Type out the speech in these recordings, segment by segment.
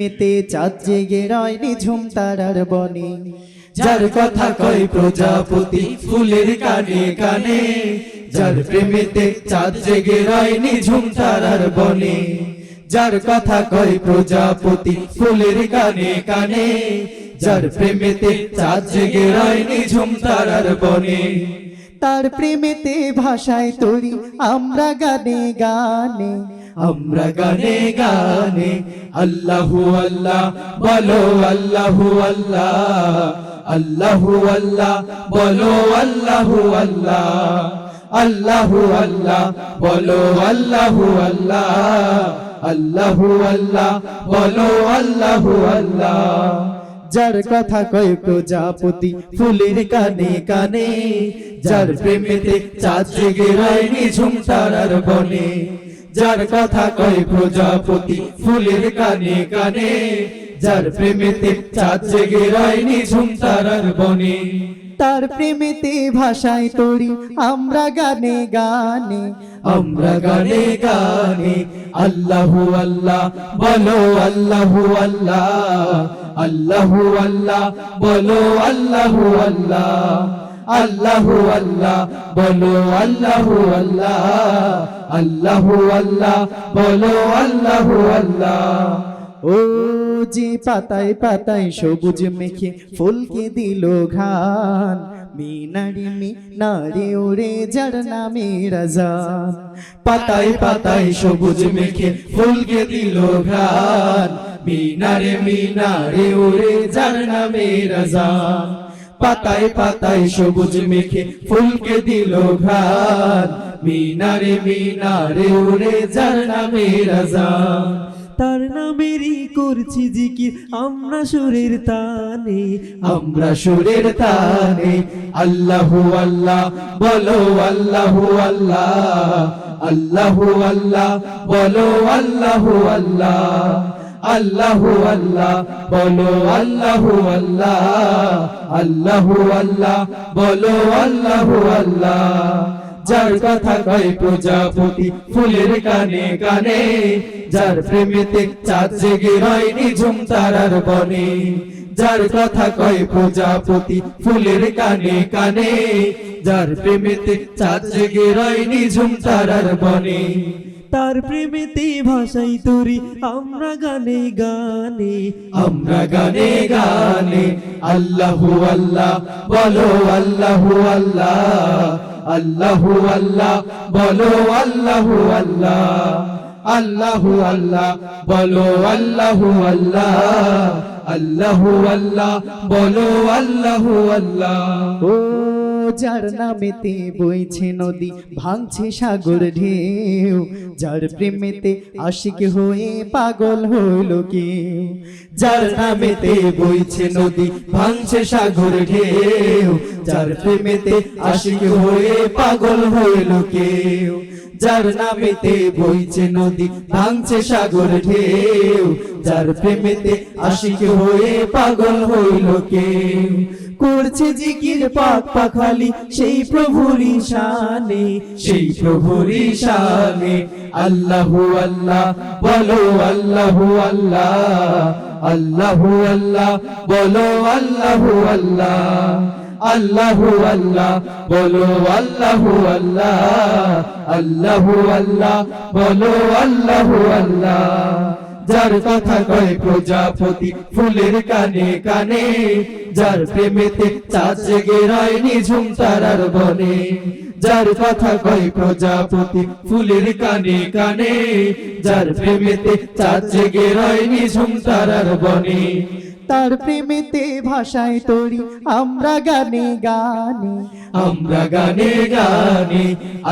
মেতে চাঁদ জেগে রয় নিঝুম তারার বনে। যার কথা কয় প্রজাপতি ফুলের কানে কানে। যার প্রেমেতে চাঁদ জেগে রয় নিঝুম তারার বনে। যার কথা কয় প্রজাপতি ফুলের কানে কানে। যার প্রেমেতে চাঁদ জেগে রয় নিঝুম তারার বনে। তার প্রেমেতে ভাষায় তরি আমরা গানে গানে। আমরা গানে গানে, আল্লাহু আল্লাহ, বলো আল্লাহু আল্লাহ আল্লাহু আল্লাহ, বলো আল্লাহু আল্লাহ আল্লাহু আল্লাহ, বলো আল্লাহু আল্লাহ আল্লাহু আল্লাহ, বলো আল্লাহু আল্লাহ। যার কথা কয় প্রজাপতি, ফুলের কানে কানে, যার প্রেমেতে চাঁদ জেগে রয় নিঝুম তারার বনে। যার কথা কয় প্রজাপতি ফুলের কানে কানে। যার প্রেমেতে চাঁদ জেগে রয় নিঝুম তারার বনে। তার প্রেমেতে ভাষায় তরি আমরা গানে গানে। আমরা গানে গানে আল্লাহু আল্লাহ বলো আল্লাহু আল্লাহ আল্লাহু আল্লাহ বলো আল্লাহু আল্লাহ। আল্লাহু আল্লাহ, বলো আল্লাহু আল্লাহ আল্লাহু আল্লাহ, বলো আল্লাহু আল্লাহ। ও যে পাতায় পাতায় সবুজ মেখে ফুলকে দিল ঘান মিনারি মিনারে ওরে যার নামে রাজান। পাতায় পাতায় সবুজ মেখে ফুলকে দিল ঘ্রাণ। মিনারে মিনারে ওরে যার নামে রাজান। পাতায় পাতায় সবুজ মেখে ফুলকে দিল ঘ্রাণ। মিনারে মিনারে ওরে যার নামে তার নামেরই করছি জিকির আমরা সুরের তানে, আমরা সুরের তানে। আল্লাহ আল্লাহ, বলো আল্লাহ আল্লাহ। আল্লাহ আল্লাহ, বলো আল্লাহ আল্লাহ। আল্লাহু আল্লাহ, বলো আল্লাহু আল্লাহ আল্লাহু আল্লাহ, বলো আল্লাহু আল্লাহ। যার কথা কয় প্রজাপতি, ফুলের কানে কানে, যার প্রেমেতে চাঁদ জেগে রয় নিঝুম তারার বনে। যার কথা কয় প্রজাপতি, ফুলের কানে কানে, যার প্রেমেতে চাঁদ জেগে রয় নিঝুম তারার বনে। তার প্রেমেতে ভাষাই তরি আমরা গানে গানে। আমরা গানে গানে আল্লাহু আল্লাহ বলো আল্লাহু আল্লাহ আল্লাহু আল্লাহ বলো আল্লাহু আল্লাহ আল্লাহু আল্লাহ বলো আল্লাহু আল্লাহ আল্লাহু আল্লাহ বলো আল্লাহু আল্লাহ। যার নামেতে বইছে নদী, ভাঙছে সাগর ঢেউ। যার প্রেমেতে আশিক হয়ে পাগল হইল কেউ। যার নামেতে বইছে নদী, ভাঙছে সাগর ঢেউ। যার প্রেমেতে আশিক হয়ে পাগল হইল কেউ। যার নামেতে বইছে নদী, ভাঙছে সাগর ঢেউ। যার প্রেমেতে আশিক হয়ে পাগল হইল কেউ। করছে জিকির পাক পাখালি, সেই প্রভুর শানে সেই প্রভুর শানে আল্লাহু আল্লাহ, বলো আল্লাহু আল্লাহ আল্লাহু আল্লাহ, বলো আল্লাহু আল্লাহ আল্লাহু আল্লাহ, বলো আল্লাহু আল্লাহ আল্লাহু আল্লাহ, বলো আল্লাহু আল্লাহ। যার কথা কয় প্রজাপতি, ফুলের কানে কানে, যার প্রেমেতে চাঁদ জেগে রয় নিঝুম তারার বনে। যার কথা কয় প্রজাপতি, ফুলের কানে কানে, যার প্রেমেতে চাঁদ জেগে রয় নিঝুম তারার বনে। তার প্রেমেতে ভাষায় তরি আমরা গানে গানে, আমরা গানে গানে,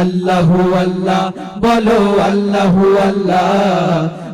আল্লাহু আল্লাহ, বলো আল্লাহু আল্লাহ